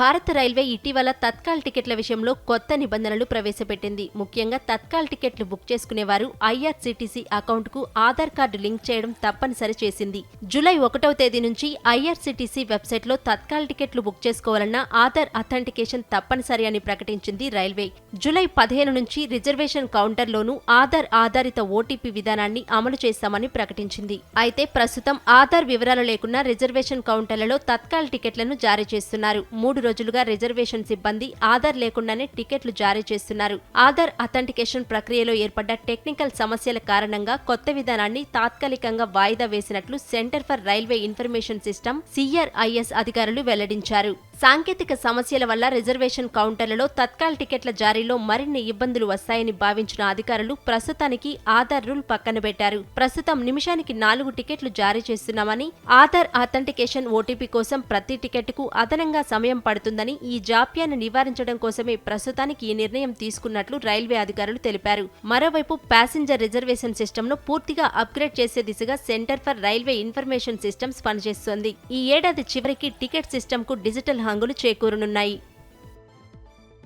భారత రైల్వే ఇటీవల తత్కాల్ టికెట్ల విషయంలో కొత్త నిబంధనలు ప్రవేశపెట్టింది. ముఖ్యంగా తత్కాల్ టికెట్లు బుక్ చేసుకునేవారు ఐఆర్సీటీసీ అకౌంట్కు ఆధార్ కార్డు లింక్ చేయడం తప్పనిసరి చేసింది. జూలై ఒకటవ తేదీ నుంచి ఐఆర్సీటీసీ వెబ్సైట్లో తత్కాల్ టికెట్లు బుక్ చేసుకోవాలన్న ఆధార్ అథెంటికేషన్ తప్పనిసరి అని ప్రకటించింది రైల్వే. జూలై పదిహేను నుంచి రిజర్వేషన్ కౌంటర్లోనూ ఆధార్ ఆధారిత ఓటీపీ విధానాన్ని అమలు చేస్తామని ప్రకటించింది. అయితే ప్రస్తుతం ఆధార్ వివరాలు లేకున్నా రిజర్వేషన్ కౌంటర్లలో తత్కాల్ టికెట్లను జారీ చేస్తున్నారు. మూడు రోజులుగా రిజర్వేషన్ సిబ్బంది ఆధార్ లేకుండానే టికెట్లు జారీ చేస్తున్నారు. ఆధార్ అథెంటికేషన్ ప్రక్రియలో ఏర్పడ్డ టెక్నికల్ సమస్యల కారణంగా కొత్త విధానాన్ని తాత్కాలికంగా వాయిదా వేసినట్లు centre for railway information system C R I S అధికారులు వెల్లడించారు. సాంకేతిక సమస్యల వల్ల రిజర్వేషన్ కౌంటర్లలో తత్కాల్ టికెట్ల జారీలో మరిన్ని ఇబ్బందులు వస్తాయని భావించిన అధికారులు ప్రస్తుతానికి ఆధార్ రూల్ పక్కన పెట్టారు. ప్రస్తుతం నిమిషానికి నాలుగు టికెట్లు జారీ చేస్తున్నామని ఆధార్ అథెంటికేషన్ ఓటీపీ కోసం ప్రతి టికెట్కు అదనంగా సమయం పడుతుందని ఈ జాప్యాన్ని నివారించడం కోసమే ప్రస్తుతానికి ఈ నిర్ణయం తీసుకున్నట్లు రైల్వే అధికారులు తెలిపారు. మరోవైపు ప్యాసింజర్ రిజర్వేషన్ సిస్టమ్ను పూర్తిగా అప్గ్రేడ్ చేసే దిశగా centre for railway information systems పనిచేస్తోంది. ఈ ఏడాది చివరికి టికెట్ సిస్టమ్కు డిజిటల్ హంగులు చేకూరనున్నాయి.